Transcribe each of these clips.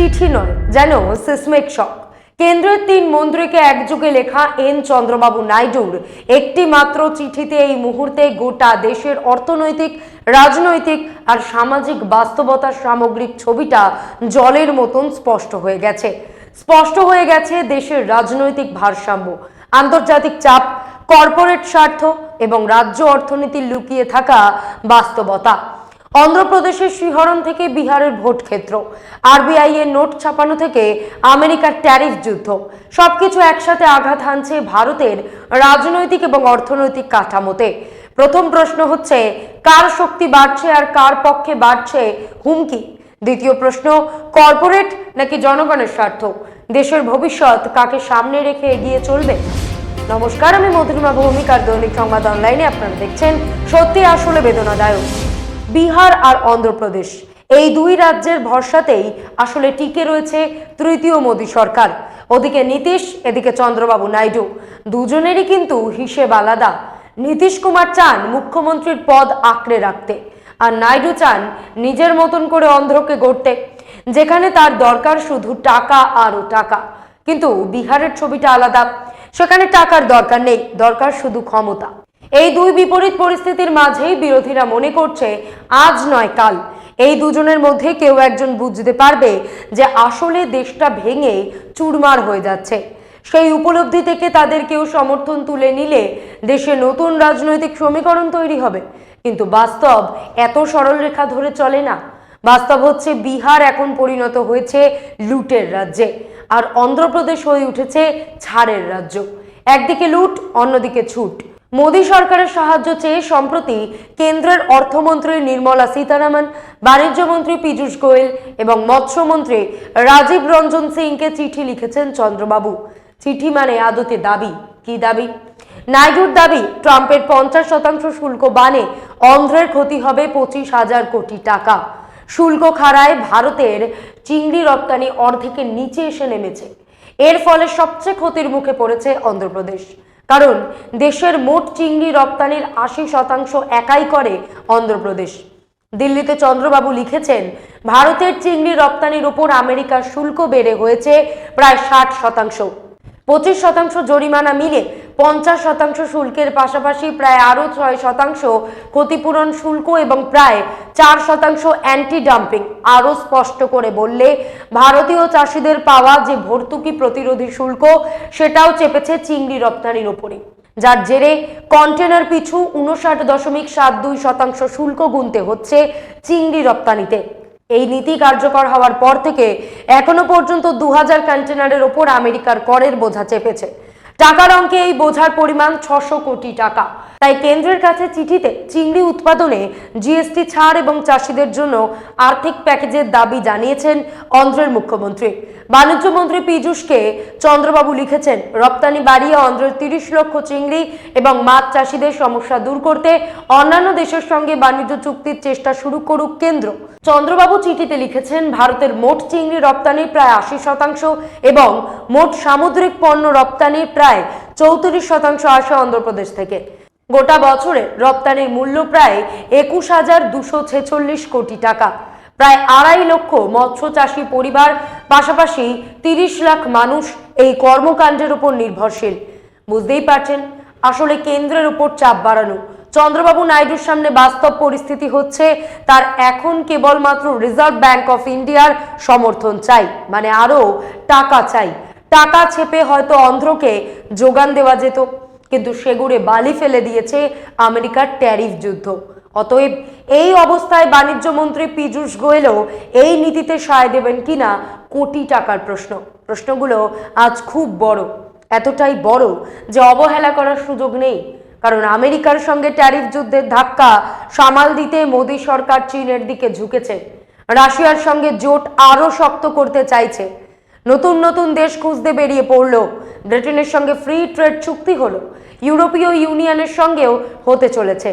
চিঠি নয়, যেন সিসমিক শক কেন্দ্রের তিন মন্ত্রীকে একযোগে লেখা এন চন্দ্রবাবু নাইডুর। একটি মাত্র চিঠিতে এই মুহূর্তে গোটা দেশের অর্থনৈতিক, রাজনৈতিক আর সামাজিক বাস্তবতার সামগ্রিক ছবিটা জলের মতন স্পষ্ট হয়ে গেছে। স্পষ্ট হয়ে গেছে দেশের রাজনৈতিক ভারসাম্য। আন্তর্জাতিক চাপ, কর্পোরেট স্বার্থ এবং রাজ্য অর্থনীতির লুকিয়ে থাকা বাস্তবতা। অন্ধ্রপ্রদেশের শিহরণ থেকে বিহারের ভোট ক্ষেত্র। আরবিআই এর নোট ছাপানো থেকে আমেরিকার ট্যারিফ যুদ্ধ। সবকিছু একসাথে আঘাত হানছে ভারতের রাজনৈতিক এবং অর্থনৈতিক কাঠামোতে। প্রথম প্রশ্ন হচ্ছে, কার শক্তি বাড়ছে আর কার পক্ষে বাড়ছে হুমকি? দ্বিতীয় প্রশ্ন, কর্পোরেট নাকি জনগণের স্বার্থ? দেশের ভবিষ্যৎ কাকে সামনে রেখে এগিয়ে চলবে? নমস্কার, আমি মধুরিমা ভৌমিকার দৈনিক সংবাদ অনলাইনে আপনারা দেখছেন সত্যি আসলে বেদনাদায়ক। বিহার আর অন্ধ্রপ্রদেশ। এই দুই রাজ্যের ভরসাতেই আসলে টিকে রয়েছে তৃতীয় মোদী সরকার। ওদিকে নীতিশ, এদিকে চন্দ্রবাবু নাইডু। দুজনেরই কিন্তু হিসেব আলাদা। নীতিশ কুমার চান মুখ্যমন্ত্রীর পদ আঁকড়ে রাখতে আর নাইডু চান নিজের মতন করে অন্ধ্রকে গড়তে, যেখানে তার দরকার শুধু টাকা আরও টাকা। কিন্তু বিহারের ছবিটা আলাদা। সেখানে টাকার দরকার নেই, দরকার শুধু ক্ষমতা। এই দুই বিপরীত পরিস্থিতির মাঝেই বিরোধীরা মনে করছে, আজ নয় কাল। এই দুজনের মধ্যে কেউ একজন বুঝতে পারবে যে আসলে দেশটা ভেঙে চুরমার হয়ে যাচ্ছে। সেই উপলব্ধি থেকে তাদের কেউ সমর্থন তুলে নিলে দেশে নতুন রাজনৈতিক সমীকরণ তৈরি হবে। কিন্তু বাস্তব এত সরল রেখা ধরে চলে না। বাস্তব হচ্ছে বিহার এখন পরিণত হয়েছে লুটের রাজ্যে, আর অন্ধ্রপ্রদেশ হয়ে উঠেছে ছাড়ের রাজ্য। একদিকে লুট, অন্যদিকে ছুট। মোদী সরকারের সাহায্য চেয়ে সম্প্রতি কেন্দ্রের অর্থমন্ত্রী নির্মলা সীতারামন, বাণিজ্যমন্ত্রী পীযূষ গোয়েল এবং মৎস্যমন্ত্রী রাজীব রঞ্জন সিংকে চিঠি লিখেছেন চন্দ্রবাবু। চিঠি মানে আদতে দাবি। কি দাবি? নাইডুর দাবি, ট্রাম্পের পঞ্চাশ শতাংশ শুল্ক বানে অন্ধ্রের ক্ষতি হবে পঁচিশ হাজার কোটি টাকা। শুল্ক খাড়ায় ভারতের চিংড়ি রপ্তানি অর্ধেকের নিচে এসে নেমেছে। এর ফলে সবচেয়ে ক্ষতির মুখে পড়েছে অন্ধ্রপ্রদেশ। কারণ দেশের মোট চিংড়ি রপ্তানির আশি শতাংশ একাই করে অন্ধ্রপ্রদেশ। দিল্লিতে চন্দ্রবাবু লিখেছেন, ভারতের চিংড়ি রপ্তানির উপর আমেরিকার শুল্ক বেড়ে হয়েছে প্রায় ষাট শতাংশ। পঁচিশ শতাংশ জরিমানা মিলে পঞ্চাশ শতাংশ শুল্কের পাশাপাশি প্রায় আরও ছয় শতাংশ ক্ষতিপূরণ শুল্ক এবং প্রায় চার শতাংশ অ্যান্টি ডাম্পিং আরও স্পষ্ট করে বললে ভারতীয় চাষিদের পাওয়া যে ভর্তুকি প্রতিরোধী শুল্ক, সেটাও চেপেছে চিংড়ি রপ্তানির ওপরে। যার জেরে কন্টেনার পিছু উনষাট দশমিক সাত দুই শতাংশ শুল্ক গুনতে হচ্ছে চিংড়ি রপ্তানিতে। এই নীতি কার্যকর হওয়ার পর থেকে এখনও পর্যন্ত দু হাজার কন্টেনারের ওপর আমেরিকার করের বোঝা চেপেছে। টাকার অঙ্কে এই বোঝার পরিমাণ ছশো কোটি টাকা। তাই কেন্দ্রের কাছে চিঠিতে চিংড়ি উৎপাদনে জিএসটি ছাড় এবং চাষিদের জন্য আর্থিক প্যাকেজের দাবি জানিয়েছেন অন্ধ্রের মুখ্যমন্ত্রী। বাণিজ্য মন্ত্রী পীযূষকে চন্দ্রবাবু লিখেছেন, রপ্তানি বাড়িয়ে অন্ধ্রের তিরিশ লক্ষ চিংড়ি এবং মাছ চাষিদের সমস্যা দূর করতে অন্যান্য দেশের সঙ্গে বাণিজ্য চুক্তির চেষ্টা শুরু করুক কেন্দ্র। চন্দ্রবাবু চিঠিতে লিখেছেন, ভারতের মোট চিংড়ি রপ্তানির প্রায় আশি শতাংশ এবং মোট সামুদ্রিক পণ্য রপ্তানির প্রায় চৌত্রিশ শতাংশ আসে অন্ধ্রপ্রদেশ থেকে। গোটা বছরে রপ্তানির মূল্য প্রায় একুশ হাজার দুশো ছেচল্লিশ কোটি টাকা। প্রায় আড়াই লক্ষ মৎস্য চাষী পরিবার, পাশাপাশি তিরিশ লাখ মানুষ এই কর্মকাণ্ডের উপর নির্ভরশীল। বুঝতেই পারছেন, আসলে কেন্দ্রের উপর চাপ বাড়ানো। চন্দ্রবাবু নাইডুর সামনে বাস্তব পরিস্থিতি হচ্ছে, তার এখন কেবলমাত্র রিজার্ভ ব্যাংক অফ ইন্ডিয়ার সমর্থন চাই মানে আরও টাকা চাই। টাকা ছেপে হয়তো অন্ধ্রকে যোগান দেওয়া যেত, কিন্তু সেগুড়ে বালি ফেলে দিয়েছে আমেরিকার ট্যারিফ যুদ্ধ। অতএব এই অবস্থায় বাণিজ্য মন্ত্রী পীযূষ গোয়েলও এই নীতিতে সায় দেবেন কিনা কোটি টাকার প্রশ্ন। প্রশ্নগুলো আজ খুব বড়, এতটাই বড় যে অবহেলা করার সুযোগ নেই। কারণ আমেরিকার সঙ্গে ট্যারিফ যুদ্ধের ধাক্কা সামাল দিতে মোদী সরকার চীনের দিকে ঝুঁকেছে। রাশিয়ার সঙ্গে জোট আরও শক্ত করতে চাইছে। নতুন নতুন দেশ খুঁজতে বেরিয়ে পড়ল। ব্রিটেনের সঙ্গে ফ্রি ট্রেড চুক্তি হলো। ইউরোপীয় ইউনিয়নের সঙ্গেও হতে চলেছে।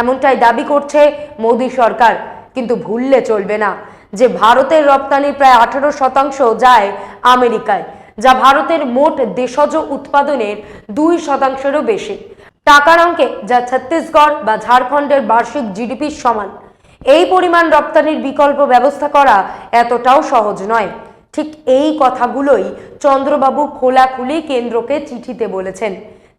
এমনটাই দাবি করছে মোদী সরকার। কিন্তু ভুললে চলবে না যে ভারতের রপ্তানি প্রায় আঠারো শতাংশ যায় আমেরিকায়, যা ভারতের মোট দেশজ উৎপাদনের দুই শতাংশেরও বেশি। টাকার অঙ্কে যা ছত্তিশগড় বা ঝাড়খণ্ডের বার্ষিক জিডিপির সমান। এই পরিমাণ রপ্তানির বিকল্প ব্যবস্থা করা এতটাও সহজ নয়। ঠিক এই কথাগুলোই চন্দ্রবাবু খোলাখুলি কেন্দ্রকে চিঠিতে বলেছেন।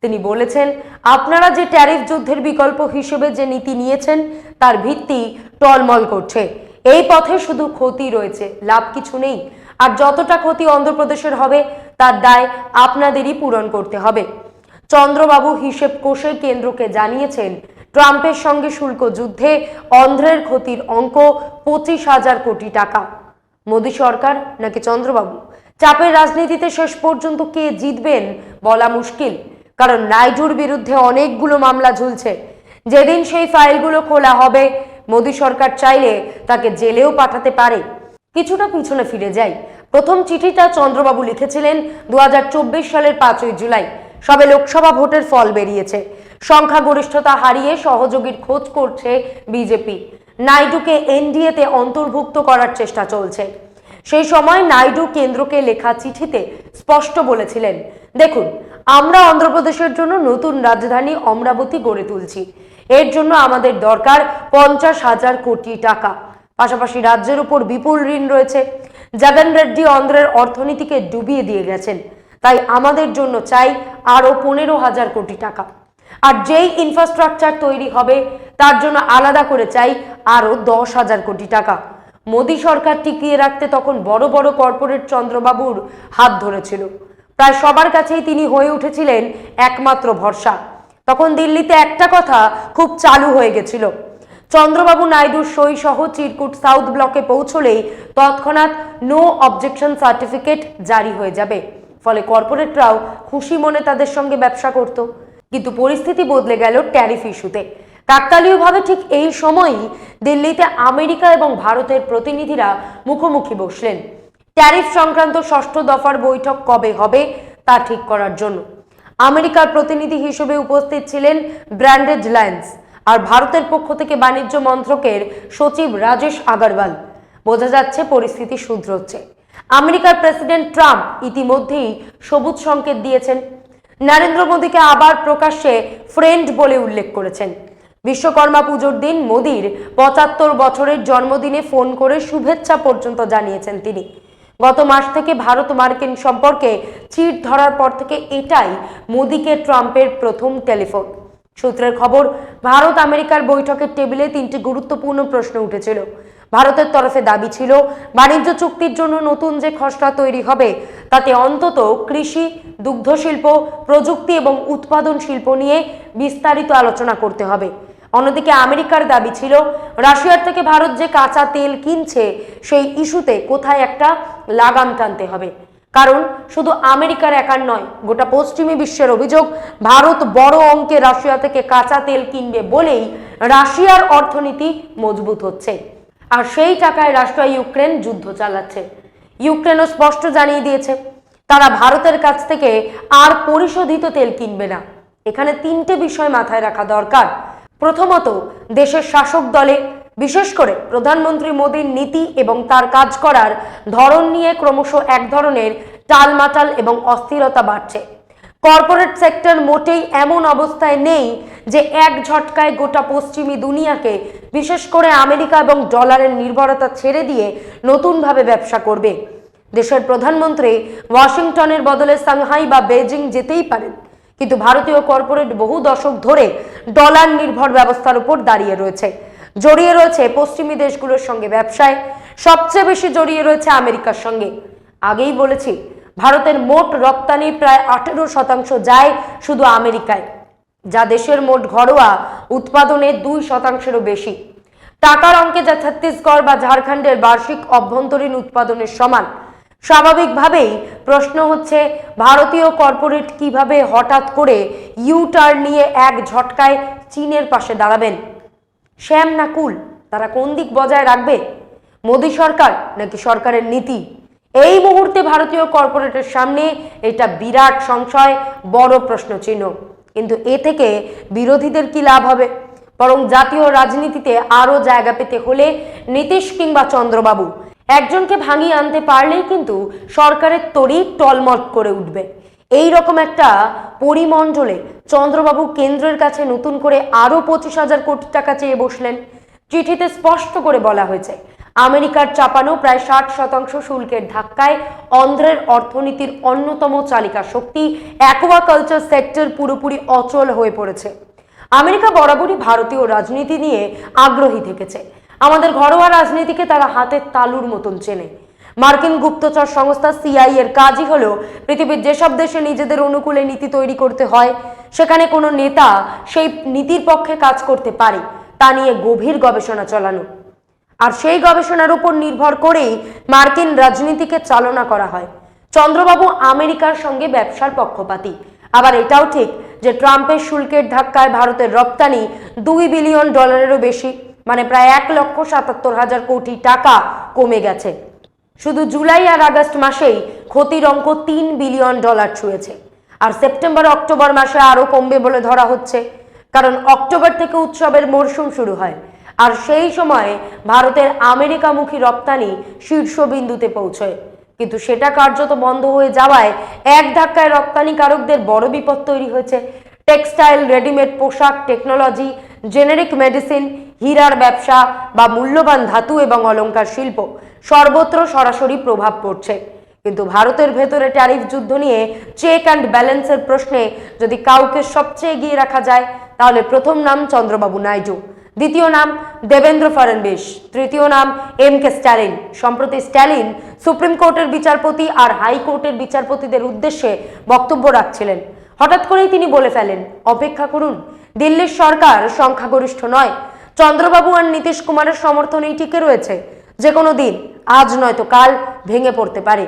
তিনি বলেছেন, আপনারা যে ট্যারিফ যুদ্ধের বিকল্প হিসেবে যে নীতি নিয়েছেন, তার ভিত্তি টলমল করছে। এই পথে শুধু ক্ষতি রয়েছে, লাভ কিছু নেই। আর যতটা ক্ষতি অন্ধ্রপ্রদেশের হবে, তার দায় আপনাদেরই পূরণ করতে হবে। চন্দ্রবাবু হিসেব কোষে কেন্দ্রকে জানিয়েছেন, ট্রাম্পের সঙ্গে শুল্ক যুদ্ধে অন্ধ্রের ক্ষতির অঙ্ক পঁচিশ হাজার কোটি টাকা। মোদী সরকার নাকি চন্দ্রবাবু? চাপের রাজনীতিতে শেষ পর্যন্ত কে জিতবেন বলা মুশকিল। কারণ নাইডুর বিরুদ্ধে অনেকগুলো মামলা ঝুলছে। যেদিন সেই ফাইলগুলো খোলা হবে, মোদী সরকার চাইলে তাকে জেলেও পাঠাতে পারে। কিছুটা পিছনে ফিরে যাই। প্রথম চিঠিটা চন্দ্রবাবু লিখেছিলেন দু হাজার চব্বিশ সালের পাঁচই জুলাই। সবে লোকসভা ভোটের ফল বেরিয়েছে। সংখ্যাগরিষ্ঠতা হারিয়ে সহযোগীর খোঁজ করছে বিজেপি। নাইডুকে এনডিএতে অন্তর্ভুক্ত করার চেষ্টা চলছে। সেই সময় নাইডু কেন্দ্রকে লেখা চিঠিতে স্পষ্ট বলেছিলেন, দেখুন, আমরা অন্ধ্রপ্রদেশের জন্য নতুন রাজধানী অমরাবতী গড়ে তুলছি। এর জন্য আমাদের দরকার পঞ্চাশ হাজার কোটি টাকা। পাশাপাশি রাজ্যের উপর বিপুল ঋণ রয়েছে। জগন রেড্ডি অন্ধ্রের অর্থনীতিকে ডুবিয়ে দিয়ে গেছেন। তাই আমাদের জন্য চাই আরও পনেরো হাজার কোটি টাকা। আর যেই ইনফ্রাস্ট্রাকচার তৈরি হবে, তার জন্য আলাদা করে চাই আরও দশ হাজার কোটি টাকা। মোদী সরকার টিকিয়ে রাখতে তখন বড় বড় কর্পোরেট চন্দ্রবাবুর হাত ধরেছিল। প্রায় সবার কাছেই তিনি হয়ে উঠেছিলেন একমাত্র ভরসা। তখন দিল্লিতে একটা কথা খুব চালু হয়ে গেছিল। চন্দ্রবাবু নাইডুর সই সহ চিরকুট সাউথ ব্লকে পৌঁছলেই তৎক্ষণাৎ নো অবজেকশন সার্টিফিকেট জারি হয়ে যাবে। ফলে কর্পোরেটরাও খুশি মনে তাদের সঙ্গে ব্যবসা করত। কিন্তু পরিস্থিতি বদলে গেল ট্যারিফ ইস্যুতে কাকতালীয়ভাবে ঠিক এই সময়ই দিল্লিতে আমেরিকা এবং ভারতের প্রতিনিধিরা মুখোমুখি বসলেন। ট্যারিফ সংক্রান্ত ষষ্ঠ দফার বৈঠক কবে হবে তা ঠিক করার জন্য। আমেরিকার প্রতিনিধি হিসেবে উপস্থিত ছিলেন ব্র্যান্ডেড লায়েন্স আর ভারতের পক্ষ থেকে বাণিজ্য মন্ত্রকের সচিব রাজেশ আগারওয়াল। বোঝা যাচ্ছে পরিস্থিতি শুধরোচ্ছে। আমেরিকার প্রেসিডেন্ট ট্রাম্প ইতিমধ্যেই সবুজ সংকেত দিয়েছেন। নরেন্দ্র মোদীকে আবার প্রকাশ্যে ফ্রেন্ড বলে উল্লেখ করেছেন। বিশ্বকর্মা পুজোর দিন মোদীর পঁচাত্তর বছরের জন্মদিনে ফোন করে শুভেচ্ছা পর্যন্ত জানিয়েছেন তিনি। গত মাস থেকে ভারত মার্কিন সম্পর্কে চিট ধরার পর থেকে এটাই মোদীকে ট্রাম্পের প্রথম টেলিফোন। সূত্রের খবর, ভারত আমেরিকার বৈঠকের টেবিলে তিনটি গুরুত্বপূর্ণ প্রশ্ন উঠেছিল। ভারতের তরফে দাবি ছিল, বাণিজ্য চুক্তির জন্য নতুন যে খসড়া তৈরি হবে, তাতে অন্তত কৃষি দুগ্ধ শিল্প প্রযুক্তি এবং উৎপাদন শিল্প নিয়ে বিস্তারিত আলোচনা করতে হবে। অন্যদিকে আমেরিকার দাবি ছিল, রাশিয়ার থেকে ভারত যে কাঁচা তেল কিনছে, সেই ইস্যুতে কোথায় একটা লাগাম টানতে হবে। কারণ, শুধু আমেরিকার একার নয়, গোটা পশ্চিমী বিশ্বের অভিযোগ, ভারত বড় অঙ্কে রাশিয়া থেকে কাঁচা তেল কিনবে বলেই রাশিয়ার অর্থনীতি মজবুত হচ্ছে। আর সেই টাকায় রাশিয়া ইউক্রেন যুদ্ধ চালাচ্ছে। ইউক্রেনও স্পষ্ট জানিয়ে দিয়েছে, তারা ভারতের কাছ থেকে আর পরিশোধিত তেল কিনবে না। এখানে তিনটে বিষয় মাথায় রাখা দরকার। প্রথমত, দেশের শাসক দলে, বিশেষ করে প্রধানমন্ত্রী মোদীর নীতি এবং তার কাজ করার ধরন নিয়ে ক্রমশ এক ধরনের টালমাটাল এবং অস্থিরতা বাড়ছে। কর্পোরেট সেক্টর মোটেই এমন অবস্থায় নেই যে এক ঝটকায় গোটা পশ্চিমী দুনিয়াকে, বিশেষ করে আমেরিকা এবং ডলারের নির্ভরতা ছেড়ে দিয়ে নতুনভাবে ব্যবসা করবে। দেশের প্রধানমন্ত্রী ওয়াশিংটনের বদলে সাংহাই বা বেজিং যেতেই পারেন। কিন্তু ভারতীয় কর্পোরেট বহু দশক ধরে ডলার নির্ভর ব্যবস্থার উপর দাঁড়িয়ে রয়েছে। জড়িয়ে রয়েছে পশ্চিমী দেশগুলোর সঙ্গে ব্যবসায়, সবচেয়ে বেশি জড়িয়ে রয়েছে আমেরিকার সঙ্গে। আগেই বলেছি, ভারতের মোট রপ্তানি প্রায় আঠেরো শতাংশ যায় শুধু আমেরিকায়, যা দেশের মোট ঘরোয়া উৎপাদনের দুই শতাংশেরও বেশি। টাকার অঙ্কে যা ছত্তিশগড় বা ঝাড়খণ্ডের বার্ষিক অভ্যন্তরীণ উৎপাদনের সমান স্বাভাবিকভাবেই প্রশ্ন হচ্ছে, ভারতীয় কর্পোরেট কীভাবে হঠাৎ করে ইউ টার্ন নিয়ে এক ঝটকায় চীনের পাশে দাঁড়াবেন? শ্যাম না কুল? তারা কোন দিক বজায় রাখবে? মোদী সরকার নাকি সরকারের নীতি? এই মুহূর্তে ভারতীয় কর্পোরেটের সামনে এটা বিরাট সংশয়, বড় প্রশ্ন চিহ্ন কিন্তু এ থেকে বিরোধীদের কি লাভ হবে? বরং জাতীয় রাজনীতিতে আরও জায়গা পেতে হলে নীতিশ কিংবা চন্দ্রবাবু একজনকে ভাঙিয়ে আনতে পারলেই কিন্তু সরকারের তরি টলমট করে উঠবে। এই রকম একটা পরিমণ্ডলে চন্দ্রবাবু কেন্দ্রের কাছে নতুন করে আরও পঁচিশ হাজার কোটি টাকা চেয়ে বসলেন। চিঠিতে স্পষ্ট করে বলা হয়েছে, আমেরিকার চাপানো প্রায় ষাট শতাংশ শুল্কের ধাক্কায় অন্ধ্রের অর্থনীতির অন্যতম চালিকা শক্তি অ্যাকোয়াকালচার সেক্টর পুরোপুরি অচল হয়ে পড়েছে। আমেরিকা বরাবরই ভারতীয় রাজনীতি নিয়ে আগ্রহী থেকেছে। আমাদের ঘরোয়া রাজনীতিকে তারা হাতের তালুর মতন চেনে। মার্কিন গুপ্তচর সংস্থা সিআই এর কাজই হলো পৃথিবীর যেসব দেশে নিজেদের অনুকূলে নীতি তৈরি করতে হয়, সেখানে কোনো নেতা সেই নীতির পক্ষে কাজ করতে পারে, তা নিয়ে গভীর গবেষণা চালানো। আর সেই গবেষণার উপর নির্ভর করেই মার্কিন রাজনীতিকে চালনা করা হয়। চন্দ্রবাবু আমেরিকার সঙ্গে ব্যবসার পক্ষপাতী। আবার এটাও ঠিক যে ট্রাম্পের শুল্কের ধাক্কায় ভারতের রপ্তানি দুই বিলিয়ন ডলারেরও বেশি। মানে প্রায় এক লক্ষ সাতাত্তর হাজার কোটি টাকা কমে গেছে। শুধু জুলাই আর আগস্ট মাসেই ক্ষতির অঙ্ক তিন বিলিয়ন ডলার ছুঁয়েছে। আর সেপ্টেম্বর, অক্টোবর মাসে আরও কমবে বলে ধরা হচ্ছে। কারণ অক্টোবর থেকে উৎসবের মরশুম শুরু হয়। আর সেই সময়ে ভারতের আমেরিকামুখী রপ্তানি শীর্ষবিন্দুতে পৌঁছয়। কিন্তু সেটা কার্যত বন্ধ হয়ে যাওয়ায় এক ধাক্কায় রপ্তানিকারকদের বড় বিপদ তৈরি হয়েছে। টেক্সটাইল, রেডিমেড পোশাক, টেকনোলজি, জেনেরিক মেডিসিন হীরার ব্যবসা বা মূল্যবান ধাতু এবং অলংকার শিল্প সর্বত্র সরাসরি প্রভাব পড়ছে। কিন্তু ভারতের ভেতরে ট্যারিফ যুদ্ধ নিয়ে চেক অ্যান্ড ব্যালেন্সের প্রশ্নে যদি কাউকে সবচেয়ে এগিয়ে রাখা যায়, তাহলে প্রথম নাম চন্দ্রবাবু নাইডু, দ্বিতীয় নাম দেবেন্দ্র ফডণবীস তৃতীয় নাম এম কে স্ট্যালিন। সম্প্রতি স্ট্যালিন সুপ্রিম কোর্টের বিচারপতি আর হাইকোর্টের বিচারপতিদের উদ্দেশ্যে বক্তব্য রাখছিলেন। হঠাৎ করেই তিনি বলে ফেলেন, অপেক্ষা করুন, দিল্লির সরকার সংখ্যাগরিষ্ঠ নয় চন্দ্রবাবু আর নীতিশ কুমারের সমর্থনেই টিকে রয়েছে। যে কোনো দিন, আজ নয়তো কাল, ভেঙে পড়তে পারে।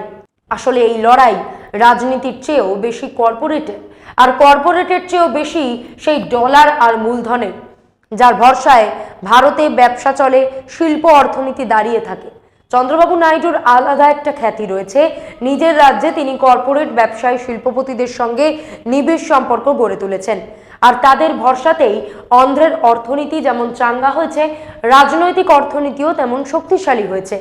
আসলে এই লড়াই রাজনীতির চেয়েও বেশি কর্পোরেটের আর কর্পোরেটের চেয়েও বেশি সেই ডলার আর মূলধনের। যার ভরসায় ভারতে ব্যবসা চলে, শিল্প অর্থনীতি দাঁড়িয়ে থাকে। চন্দ্রবাবু নাইডুর আলাদা একটা খ্যাতি রয়েছে। নিজের রাজ্যে তিনি কর্পোরেট ব্যবসায়ী শিল্পপতিদের সঙ্গে নিবিড় সম্পর্ক গড়ে তুলেছেন। আর তাদের ভরসাতেই অন্ধ্রের অর্থনীতি যেমন চাঙ্গা হয়েছে, রাজনৈতিক অর্থনীতিও তেমন শক্তিশালী হয়েছে।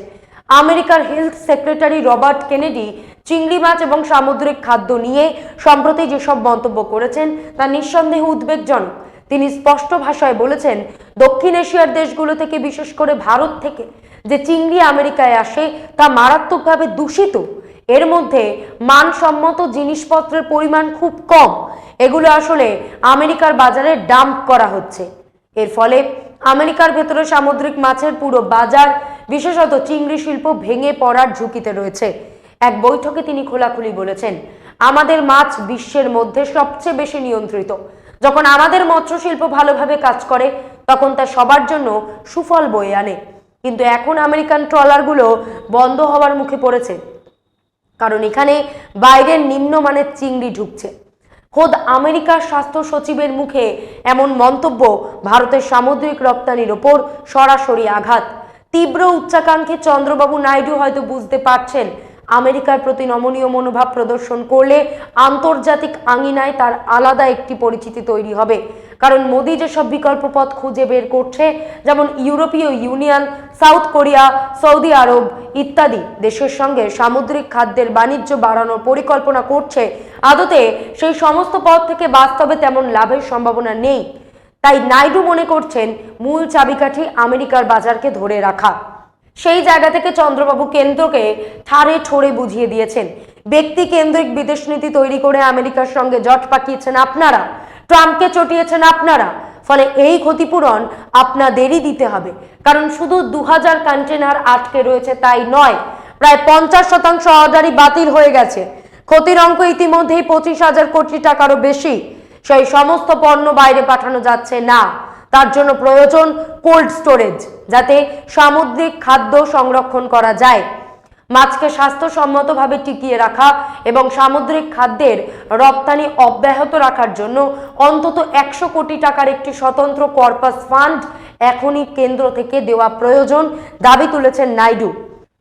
আমেরিকার হেলথ সেক্রেটারি রবার্ট কেনেডি চিংড়ি মাছ এবং সামুদ্রিক খাদ্য নিয়ে সম্প্রতি যেসব মন্তব্য করেছেন, তা নিঃসন্দেহে উদ্বেগজনক। তিনি স্পষ্ট ভাষায় বলেছেন, দক্ষিণ এশিয়ার দেশগুলো থেকে, বিশেষ করে ভারত থেকে, যে চিংড়ি আমেরিকায় আসে, তা মারাত্মকভাবে দূষিত এর মধ্যে মানসম্মত জিনিসপত্রের পরিমাণ খুব কম। এগুলো আসলে আমেরিকার বাজারে ডাম্প করা হচ্ছে। এর ফলে আমেরিকার ভেতরে সামুদ্রিক মাছের পুরো বাজার, বিশেষত চিংড়ি শিল্প, ভেঙে পড়ার ঝুঁকিতে রয়েছে। এক বৈঠকে তিনি খোলাখুলি বলেছেন, আমাদের মাছ বিশ্বের মধ্যে সবচেয়ে বেশি নিয়ন্ত্রিত। যখন আমাদের মৎস্য শিল্প ভালোভাবে কাজ করে, তখন তা সবার জন্য সুফল বয়ে আনে। কিন্তু এখন আমেরিকান ট্রলারগুলো বন্ধ হওয়ার মুখে পড়েছে। কারণ এখানে বাইরের নিম্নমানের চিংড়ি ঢুকছে। খোদ আমেরিকার স্বাস্থ্য সচিবের মুখে এমন মন্তব্য ভারতের সামুদ্রিক রপ্তানির ওপর সরাসরি আঘাত। তীব্র উচ্চাকাঙ্ক্ষী চন্দ্রবাবু নাইডু হয়তো বুঝতে পারছেন আমেরিকার প্রতি নমনীয় মনোভাব প্রদর্শন করলে আন্তর্জাতিক আঙিনায় তার আলাদা একটি পরিচিতি তৈরি হবে। কারণ মোদী যেসব বিকল্প পথ খুঁজে বের করছে, যেমন ইউরোপীয় ইউনিয়ন, সাউথ কোরিয়া, সৌদি আরব ইত্যাদি দেশের সঙ্গে সামুদ্রিক খাদ্যের বাণিজ্য বাড়ানোর পরিকল্পনা করছে, আদতে সেই সমস্ত পথ থেকে বাস্তবে তেমন লাভের সম্ভাবনা নেই। তাই নাইডু মনে করছেন, মূল চাবিকাঠি আমেরিকার বাজারকে ধরে রাখা। সেই জায়গা থেকে চন্দ্রবাবু কেন্দ্রকে ঠাড়ে ঠোড়ে বুঝিয়ে দিয়েছেন। ব্যক্তি কেন্দ্রিক বিদেশ নীতি তৈরি করে আমেরিকার সঙ্গে জট পাকিয়েছেন আপনারা। ট্রাম্পকে চটিয়েছেন আপনারা। ফলে এই ক্ষতিপূরণ আপনাদেরই দিতে হবে। কারণ শুধু দু হাজার কন্টেনার আটকে রয়েছে তাই নয়, প্রায় পঞ্চাশ শতাংশ অর্ডারই বাতিল হয়ে গেছে। ক্ষতির অঙ্ক ইতিমধ্যেই পঁচিশ হাজার কোটি টাকারও বেশি। সেই সমস্ত পণ্য বাইরে পাঠানো যাচ্ছে না। তার জন্য প্রয়োজন কোল্ড স্টোরেজ যাতে সামুদ্রিক খাদ্য সংরক্ষণ করা যায়। মাছকে স্বাস্থ্যসম্মতভাবে টিকিয়ে রাখা এবং সামুদ্রিক খাদ্যের রপ্তানি অব্যাহত রাখার জন্য অন্তত একশো কোটি টাকার একটি স্বতন্ত্র কর্পাস ফান্ড এখনই কেন্দ্র থেকে দেওয়া প্রয়োজন দাবি তুলেছেন নাইডু।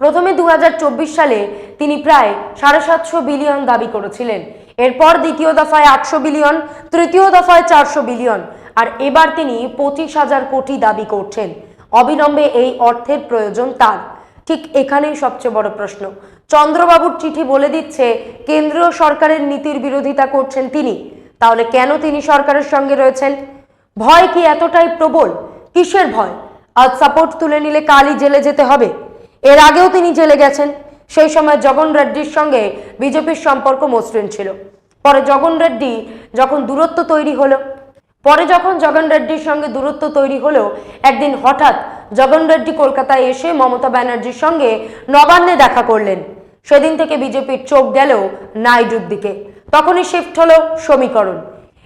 প্রথমে দু হাজার চব্বিশ সালে তিনি প্রায় সাড়ে সাতশো বিলিয়ন দাবি করেছিলেন। এরপর দ্বিতীয় দফায় আটশো বিলিয়ন, তৃতীয় দফায় চারশো বিলিয়ন। আর এবার তিনি পঁচিশ হাজার কোটি দাবি করছেন। অবিলম্বে এই অর্থের প্রয়োজন তার। ঠিক এখানেই সবচেয়ে বড় প্রশ্ন। চন্দ্রবাবুর চিঠি বলে দিচ্ছে, কেন্দ্রীয় সরকারের নীতির বিরোধিতা করছেন তিনি। তাহলে কেন তিনি সরকারের সঙ্গে রয়েছেন? ভয় কি এতটাই প্রবল? কিসের ভয়? আজ সাপোর্ট তুলে নিলে কালই জেলে যেতে হবে। এর আগেও তিনি জেলে গেছেন। সেই সময় জগন রেড্ডির সঙ্গে বিজেপির সম্পর্ক মসৃণ ছিল। পরে জগন রেড্ডি যখন দূরত্ব তৈরি হলো পরে যখন জগন রেড্ডির সঙ্গে দূরত্ব তৈরি হলো একদিন হঠাৎ জগন রেড্ডি কলকাতায় এসে মমতা ব্যানার্জির সঙ্গে নবান্নে দেখা করলেন। সেদিন থেকে বিজেপির চোখ গেলেও নাইডুর দিকে। তখনই শিফট হলো সমীকরণ।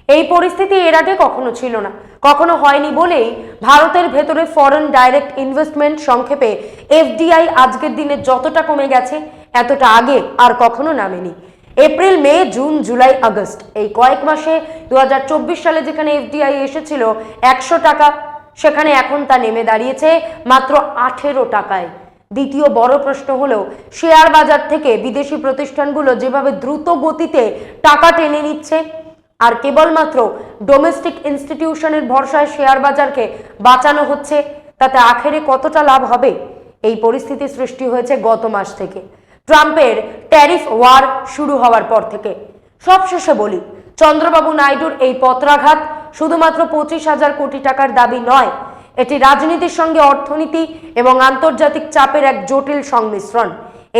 এই পরিস্থিতি এর আগে কখনো ছিল না। কখনো হয়নি বলেই ভারতের ভেতরে ফরেন ডাইরেক্ট ইনভেস্টমেন্ট সংক্ষেপে এফডিআই আজকের দিনে যতটা কমে গেছে, এতটা আগে আর কখনো নামেনি। April, May, June, July, August. এই কয়েক মাসে দু হাজার চব্বিশ সালে যেখানে এফডিআই এসেছিল, একশো টাকা। সেখানে এখন তা নেমে দাঁড়িয়েছে মাত্র আঠেরো টাকায়। দ্বিতীয় বড় প্রশ্ন হলো, শেয়ার বাজার থেকে বিদেশি প্রতিষ্ঠানগুলো যেভাবে দ্রুত গতিতে টাকা টেনে নিচ্ছে, আর কেবলমাত্র ডোমেস্টিক ইনস্টিটিউশনের ভরসায় শেয়ার বাজারকে বাঁচানো হচ্ছে, তাতে আখেরে কতটা লাভ হবে? এই পরিস্থিতি সৃষ্টি হয়েছে গত মাস থেকে। ট্রাম্পের ট্যারিফ ওয়ার শুরু হওয়ার পর থেকে। সবশেষে বলি, চন্দ্রবাবু নাইডুর এই পত্রাঘাত শুধুমাত্র পঁচিশ হাজার কোটি টাকার দাবি নয়, এটি রাজনীতির সঙ্গে অর্থনীতি এবং আন্তর্জাতিক চাপের এক জটিল সংমিশ্রণ।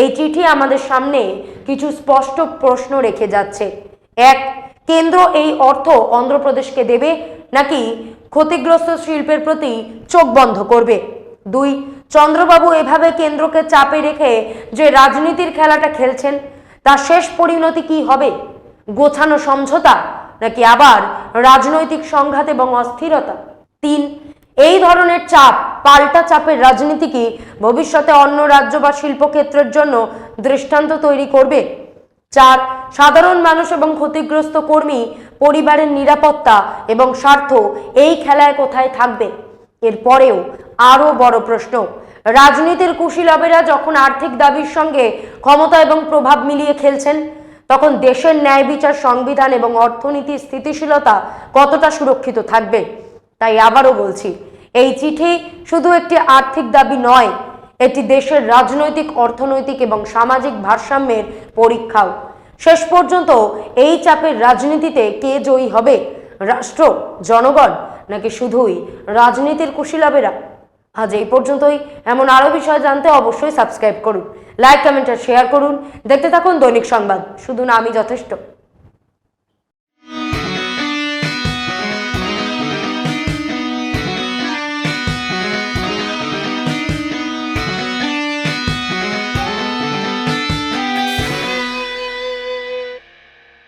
এই চিঠি আমাদের সামনে কিছু স্পষ্ট প্রশ্ন রেখে যাচ্ছে। এক, কেন্দ্র এই অর্থ অন্ধ্রপ্রদেশকে দেবে নাকি ক্ষতিগ্রস্ত শিল্পের প্রতি চোখ বন্ধ করবে? দুই, চন্দ্রবাবু এভাবে কেন্দ্রকে চাপে রেখে যে রাজনীতির খেলাটা খেলছেন, তার শেষ পরিণতি কি হবে? গোছানো সমঝোতা নাকি আবার রাজনৈতিক সংঘাত এবং অস্থিরতা? তিন, এই ধরনের চাপ, পাল্টা চাপের রাজনীতি কি ভবিষ্যতে অন্য রাজ্য বা শিল্পক্ষেত্রের জন্য দৃষ্টান্ত তৈরি করবে? চার, সাধারণ মানুষ এবং ক্ষতিগ্রস্ত কর্মী, পরিবারের নিরাপত্তা এবং স্বার্থ এই খেলায় কোথায় থাকবে? এরপরেও আরও বড় প্রশ্ন। রাজনীতির কুশীলবেরা যখন আর্থিক দাবির সঙ্গে ক্ষমতা এবং প্রভাব মিলিয়ে খেলছেন, তখন দেশের ন্যায় বিচার সংবিধান এবং অর্থনীতির স্থিতিশীলতা কতটা সুরক্ষিত থাকবে, তাই আবারও বলছি, এই চিঠি শুধু একটি আর্থিক দাবি নয়, এটি দেশের রাজনৈতিক, অর্থনৈতিক এবং সামাজিক ভারসাম্যের পরীক্ষাও। শেষ পর্যন্ত এই চাপের রাজনীতিতে কে জয়ী হবে? রাষ্ট্র, জনগণ নাকি শুধুই রাজনীতির কুশীলাভেরা আজ এই পর্যন্তই। এমন আরও বিষয় জানতে অবশ্যই সাবস্ক্রাইব করুন। লাইক, কমেন্ট আর শেয়ার করুন। দেখতে থাকুন দৈনিক সংবাদ। শুধু না, আমি যথেষ্ট।